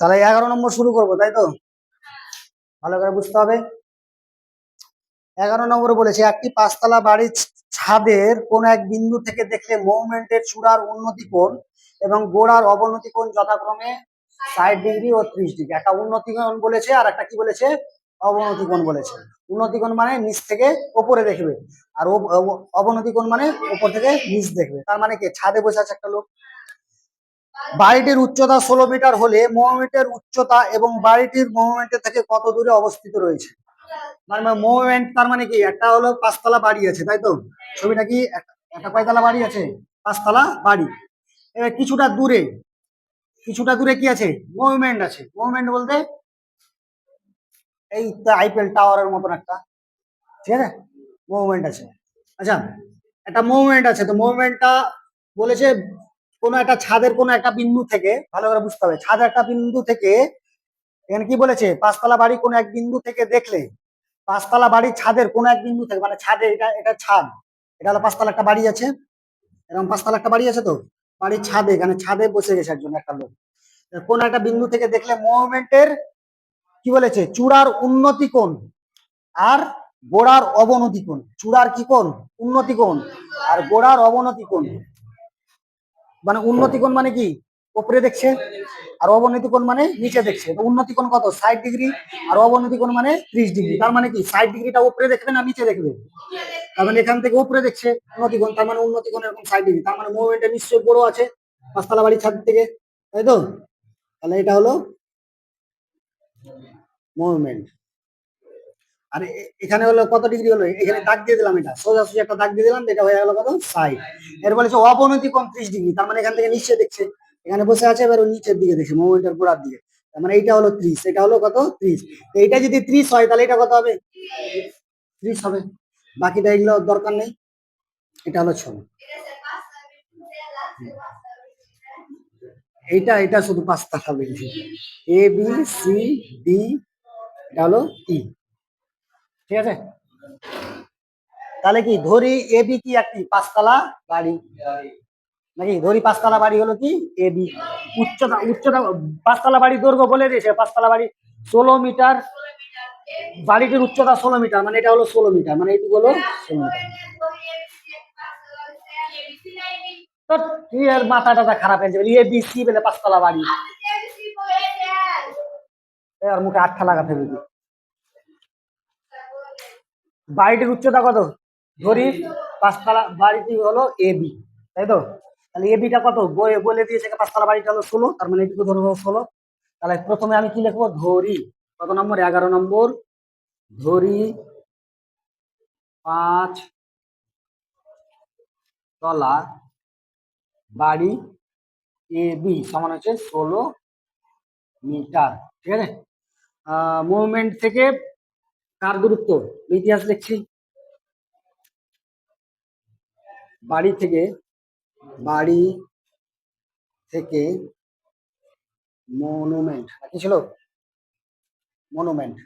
তাহলে এগারো নম্বর শুরু করব, তাই তো? ভালো করে বুঝতে হবে। এগারো নম্বরে বলেছে, একটি পাঁচতলা বাড়ির ছাদের কোন এক বিন্দু থেকে দেখলে মুভমেন্টের চূড়ার উন্নতি কোণ এবং গোড়ার অবনতি কোণ যথাক্রমে ষাট ডিগ্রি ও ত্রিশ ডিগ্রি। একটা উন্নতি কোণ বলেছে আর একটা কি বলেছে? অবনতি কোণ বলেছে। উন্নতি কোণ মানে নিচ থেকে ওপরে দেখবে আর অব- অব- অবনতি কোণ মানে উপর থেকে নিচ দেখবে। তার মানে কি? ছাদে বসে আছে একটা লোক। বাড়িটির উচ্চতা ষোলো মিটার হলে মুভমেন্টের উচ্চতা এবং বাড়িটির মুভমেন্টের থেকে কত দূরে অবস্থিত রয়েছে? মানে মুভমেন্ট তার মানে কি? একটা হলো পাঁচতলা বাড়ি আছে, তাই তো? ছবিটা কি? একটা কয়তলা বাড়ি আছে? পাঁচতলা বাড়ি। এবার কিছুটা দূরে কিছুটা দূরে কি আছে? মুভমেন্ট আছে। মুভমেন্ট বলতে এই আইপিএল টাওয়ারের মতন একটা, ঠিক আছে? মুভমেন্ট আছে। আচ্ছা একটা মুভমেন্ট আছে। তো মুভমেন্টটা বলেছে কোনো একটা ছাদের কোনো একটা বিন্দু থেকে, ভালো করে বুঝতে হবে, ছাদের একটা বিন্দু থেকে, এখানে কি বলেছে? পাঁচতলা বাড়ি কোনো এক বিন্দু থেকে দেখলে, পাঁচতলা বাড়ির ছাদের কোনো এক বিন্দু থেকে মানে ছাদে এটা এটা ছাদ, এটা হলো পাঁচতলা একটা বাড়ি আছে, এরকম পাঁচতলা একটা বাড়ি আছে তো? বাড়ির ছাদে, এখানে ছাদে বসে গেছে একজন, একটা লোক। কোন একটা বিন্দু থেকে দেখলে মুভমেন্টের কি বলেছে? চূড়ার উন্নতি কোণ আর গোড়ার অবনতি কোণ। চূড়ার কি কোণ? উন্নতি কোণ। আর গোড়ার অবনতি কোণ। মানে উন্নতি কোণ মানে কি? উপরে দেখছে আর অবনতি কোণ মানে নিচে দেখছে। উন্নতি কোণ কত? ষাট ডিগ্রি আর অবনতি কোণ মানে ত্রিশ ডিগ্রি। তার মানে কি? ষাট ডিগ্রিটা উপরে দেখবে না নিচে দেখবে তার মানে এখান থেকে উপরে দেখছে উন্নতি কোণ তার মানে উন্নতি কোণ এরকম ষাট ডিগ্রি। তার মানে মুভমেন্টটা নিশ্চয়ই বড় আছে পাঁচতলা বাড়ির ছাদ থেকে, তাই তো? তাহলে এটা হলো মুভমেন্ট আর এখানে হলো কত ডিগ্রি হলো? এখানে দাগ দিয়ে দিলাম এটা। সোজাসুজি একটা দাগ দিয়ে দিলাম, এটা হয়ে গেল কত? ষাট। এর বলেছে অবনতি কম ত্রিশ ডিগ্রি, তার মানে এখান থেকে নিচে দেখছে। এখানে বসে আছে, এবার নিচের দিকে দেখছে মুভমেন্টের গোড়ার দিকে। তার মানে এইটা হলো ত্রিশ, এটা হলো কত? ত্রিশ। এইটা যদি ত্রিশ হয়, তাহলে এটা কত হবে? ত্রিশ হবে। বাকিটা এগুলো দরকার নেই। এটা হলো ছবি এইটা, এটা শুধু পাঁচটা হবে। এ, বি, সি, ডি, এটা হলো ই। ঠিক আছে? তাহলে কি, ধরি এ, বি কি একটি পাঁচতলা বাড়ি? নাকি ধরি পাঁচতলা বাড়ি হলো কি, এ, বি? উচ্চতা উচ্চতা, পাঁচতলা বাড়ি দৈর্ঘ্য বলে দিয়েছে, পাঁচতলা বাড়ি ষোলো মিটার, বাড়িটির উচ্চতা ষোলো মিটার মানে এটা হলো ষোলো মিটার মানে এইটুকু হলো ষোলো মিটার। তুই আর মাথা টাথা খারাপ হয়ে যাবে এ, বি, সি বলে পাঁচতলা বাড়ি। মুখে আটটা তুই। বাড়িটির উচ্চতা কত? ধরি পাঁচতলা বাড়িটি হলো এ বি তাই তো? তাহলে এ বিটা কত? বলে দিয়েছে পাঁচতলা বাড়িটা হলো ষোলো, তার মানে এটুকু ধরবো ষোলো। তাহলে প্রথমে আমি কি লিখব? ধরি, কত নম্বর? এগারো নম্বর। ধরি পাঁচ তলা বাড়ি এ বি সমান হচ্ছে ষোলো মিটার, ঠিক আছে? মুভমেন্ট থেকে কার গুরুত্ব? ইতিহাস লিখছি বাড়ি থেকে বাড়ি থেকে মনুমেন্ট। কি ছিল? মনুমেন্ট।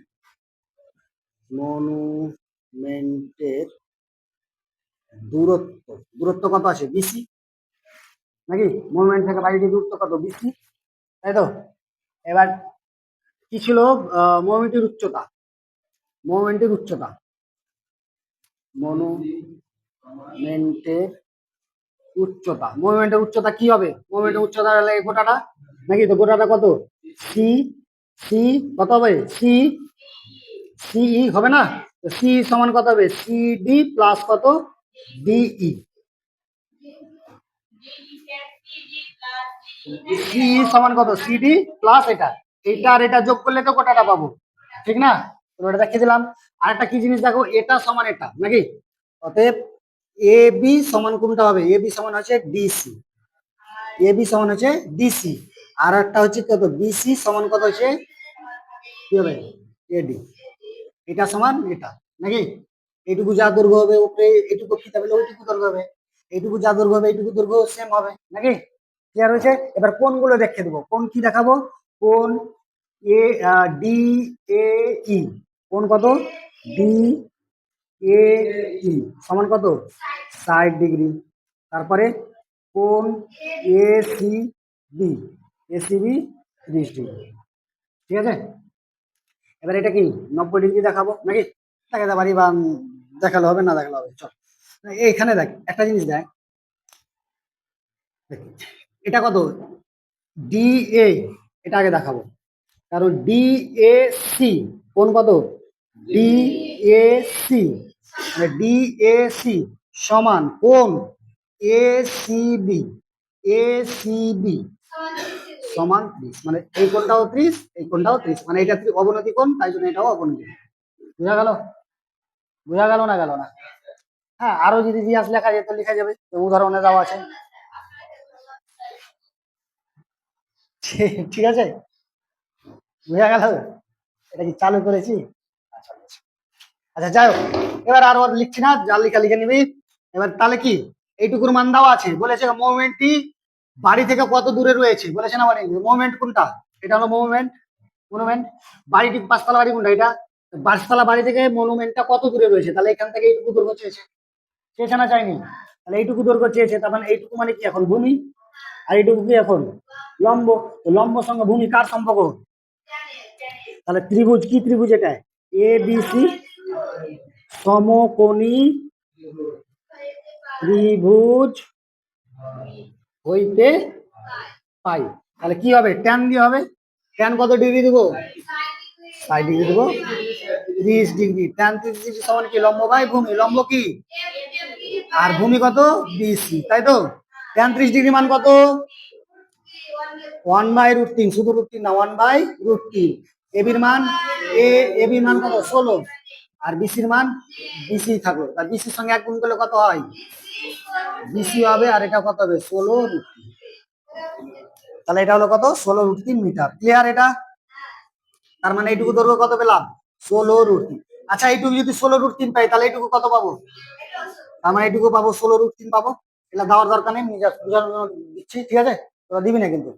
মনুমেন্টের দূরত্ব। দূরত্ব কত আছে? বিসি নাকি? মনুমেন্ট থেকে বাড়িটির দূরত্ব কত? বিসি তাই তো? এবার কি ছিল? মুভমেন্টের উচ্চতা। মুভমেন্টের উচ্চতা মনুমেন্টের উচ্চতা মুভমেন্টের উচ্চতা কি হবে? মুভমেন্টের উচ্চতা হলে গোটাটা? নাকি তো গোটাটা কত? সি সি কত হবে? সি সিই হবে না? সি সমান কত হবে? সি ডি প্লাস কত? ডিই সি সমান কত? সিডি প্লাস এটা। এটা আর এটা যোগ করলে তো গোটাটা পাবো। ঠিক না? এটা দেখিয়ে দিলাম। আর একটা কি জিনিস দেখো? এটা সমান এটা, নাকি? অতএব এ বি সমান কোনটা হবে? এ বি সমান হচ্ছে ডিসি এ বি সমান হচ্ছে ডিসি আর একটা হচ্ছে কত বিসি সমান কত হচ্ছে? কি হবে? এডি এটা সমান এটা, নাকি? এইটুকু যা দৈর্ঘ্য হবে উপরে, এইটুকু ফিতা পেলে ওইটুকু দৈর্ঘ্য হবে। এইটুকু যা দৈর্ঘ্য হবে, এইটুকু দৈর্ঘ্য সেম হবে, নাকি? ক্লিয়ার হয়েছে? এবার কোনগুলো দেখিয়ে দেবো। কোন কি দেখাবো? কোন এ ডি, এ, ই। কোন কত? ডি এ ই সমান কত? ষাট ডিগ্রি। তারপরে কোন A C B A C B ত্রিশ ডিগ্রি। ঠিক আছে? এবার এটা কি? নব্বই ডিগ্রি দেখাবো নাকি? দেখাতে পারি বা দেখালে হবে না দেখালে হবে। চল। এইখানে দেখ একটা জিনিস দেখ, এটা কত? ডি এ এটা আগে দেখাবো। কারণ ডি এ সি কোন কত? D A C D A C সমান কোন? এ সি বি এ সমান ত্রিশ মানে এই কোণটাও ত্রিশ, এই কোণটাও ত্রিশ মানে এটা অবনতি কোণ, তাই জন্য এটাও অবনতি। বোঝা গেল? বোঝা গেল না গেল না? হ্যাঁ আরও যদি ইতিহাস লেখা যেত লেখা যাবে তো উদাহরণে দেওয়া আছে। ঠিক আছে? বোঝা গেল? এটা কি চালু করেছি? আচ্ছা যাই হোক, এবার আর ওর লিখছি না, যা লিখা লিখে নিবি। এবার তাহলে কি? এইটুকুর মান দেওয়া আছে। বলেছে মুভমেন্টটি বাড়ি থেকে কত দূরে রয়েছে? বলেছে না মানে মুভমেন্ট কোনটা? এটা হলো মুভমেন্ট মনুমেন্ট বাড়িটি পাঁচতলা বাড়ি কোনটা এটা? পাঁচতলা বাড়ি থেকে মনুমেন্টটা কত দূরে রয়েছে? তাহলে এখান থেকে এইটুকু দৈর্ঘ্য চেয়েছে। চেয়েছে না চাইনি? তাহলে এইটুকু দৈর্ঘ্য চেয়েছে, তার মানে এইটুকু মানে কি এখন? ভূমি। আর এইটুকু কি এখন? লম্ব। লম্ব সঙ্গে ভূমি, কার সম্পর্ক? তাহলে ত্রিভুজ, কি ত্রিভুজ এটা এ বি সি সমকোণী, ত্রিভুজ হইতে পাই। তাহলে কি হবে? ট্যান দিয়ে হবে। ট্যান কত ডিগ্রি দেবো? ষাট ডিগ্রি দেবো। ত্রিশ ডিগ্রি ট্যান ত্রিশ ডিগ্রি সমান কি? লম্ব বাই ভূমি। লম্ব কি? আর ভূমি কত? বিসি তাই তো? ট্যান ত্রিশ ডিগ্রি মান কত? ওয়ান বাই রুট তিন। শুধু রুট তিন না ওয়ান বাই রুট তিন। এবির মান এ, এবির মান কত? ষোলো। আর বিসির মান বিসি থাকল। তার বিসির সঙ্গে এক গুণ করলে কত হয়? বিসি হবে, আর এটা কত হবে? ষোলো তাহলে এটা হলো কত? ষোলো রুট তিন মিটার। ক্লিয়ার এটা? তার মানে এইটুকু দৈর্ঘ্য কত পেলাম? ষোলো রুট তিন। আচ্ছা এইটুকু যদি ষোলো রুট তিন পাই, তাহলে এইটুকু কত পাবো? তার মানে এইটুকু পাবো, ষোলো রুট তিন পাবো। এটা দেওয়ার দরকার নেই দিচ্ছি, ঠিক আছে? তোরা দিবি না কিন্তু।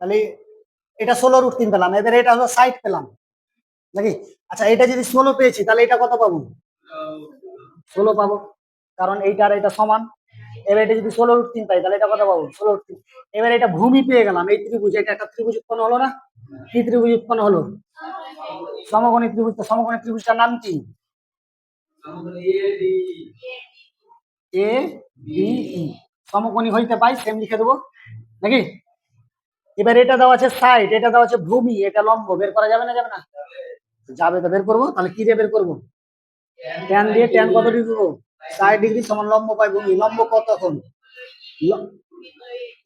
তাহলে এটা ষোলো রুট তিন পেলাম, এবার এটা হলো ষাট পেলাম। নাকি? আচ্ছা এটা যদি ষোলো পেয়েছি, তাহলে এটা কত পাবো? ষোলো পাবো, কারণ এইটা আর এটা সমান। এবার এটা যদি ষোলো রুট তিন পাই, তাহলে এটা কত পাবো? ষোলো রুট তিন। এবার এটা ভূমি পেয়ে গেলাম, এই ত্রিভুজ, এটা একটা ত্রিভুজ উৎপন্ন হলো না? কি ত্রিভুজ উৎপন্ন হলো? সমকোণী ত্রিভুজ সমকোণী ত্রিভুজটার নাম কি? এ, বি সমকোণী হইতে পাই সেম লিখে দেবো। নাকি? এবার এটা দেওয়া আছে সাইড এটা দেওয়া আছে ভূমি, এটা লম্ব, বের করা যাবে না যাবে না? যাবে তো, বের করব? তাহলে কি দিয়ে বের করব? ট্যান দিয়ে ট্যান কত ডিগ্রি দেবো ষাট ডিগ্রি সমান লম্ব পাই ভূমি। লম্ব কত এখন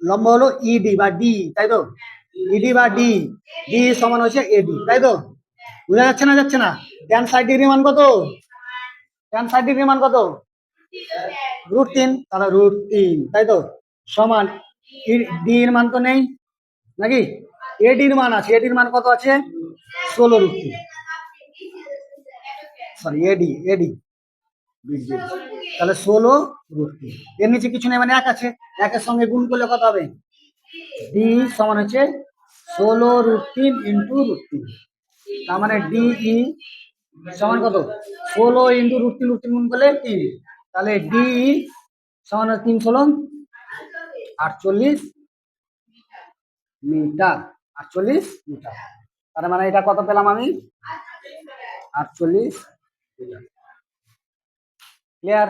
লম্ব হলো ইডি বা ডি তাই তো? ইডি বা ডি ডি সমান হচ্ছে এডি তাই তো? বোঝা যাচ্ছে না যাচ্ছে না? ট্যান ষাট ডিগ্রি মান কত? ট্যান ষাট ডিগ্রি মান কত? রুট তিন, তাহলে রুট তিন, তাই তো? সমান ডি এর মান তো নেই। নাকি? এডির মান আছে। এডির মান কত আছে? ষোলো রুট সরি এডি এডি তাহলে ষোলো রুট এর নিচে কিছু নেই মানে এক আছে। একের সঙ্গে গুণ করলে কত হবে? ডি সমান হচ্ছে ষোলো রুট ইন্টু রুট তার মানে ডি ডিই সমান কত? ষোলো ইন্টু রুট তিন গুণ করলে তিন তাহলে ডি সমান হচ্ছে তিন ষোলো আটচল্লিশ। মিটার, আটচল্লিশ মিটার। তার মানে এটা কত পেলাম আমি? আটচল্লিশ ক্লিয়ার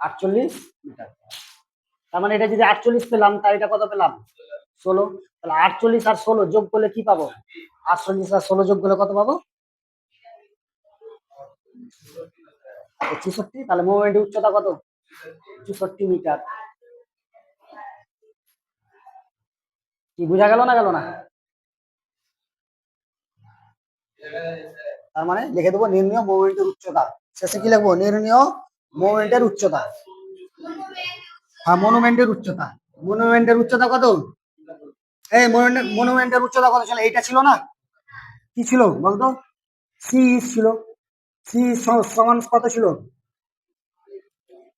আটচল্লিশ মিটার। তার মানে এটা যদি আটচল্লিশ পেলাম তার এটা কত পেলাম? ষোলো। তাহলে আটচল্লিশ আর ষোলো যোগ করলে কি পাবো? আটচল্লিশ আর ষোলো যোগ করলে কত পাবো? চৌষট্টি তাহলে মুভমেন্টের উচ্চতা কত? চৌষট্টি মিটার। কি, বোঝা গেল না গেল না? তার মানে লিখে দেবো নির্ণীয় মুভমেন্টের উচ্চতা। শেষে কি লিখব? নির্ণীয় মুভমেন্টের উচ্চতা। হ্যাঁ মনুমেন্টের উচ্চতা। মনুমেন্টের উচ্চতা কত? এই মনুমেন্টের উচ্চতা কত ছিল? এইটা ছিল না? কি ছিল বলতো? সি ছিল। সি, সমান কত ছিল?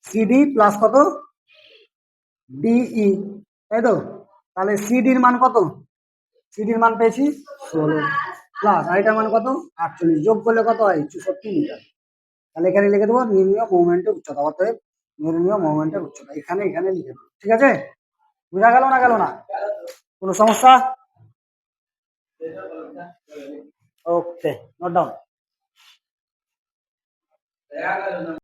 সিডি প্লাস কত? ডিই তাই তো? তাহলে সিডির মান কত? সিডির মান পেয়েছি ষোলো। প্লাস আর এটার মান কত? আটচল্লিশ। যোগ করলে কত হয়? চৌষট্টি মিটার। তাহলে এখানে লিখে দেবো নির্ণীয় মুভমেন্টের উচ্চতা। অতএব নির্ণীয় মুভমেন্টের উচ্চতা। এখানে এখানে লিখে দেবো। ঠিক আছে? বোঝা গেল না গেল না? কোনো সমস্যা? ওকে নোট ডাউন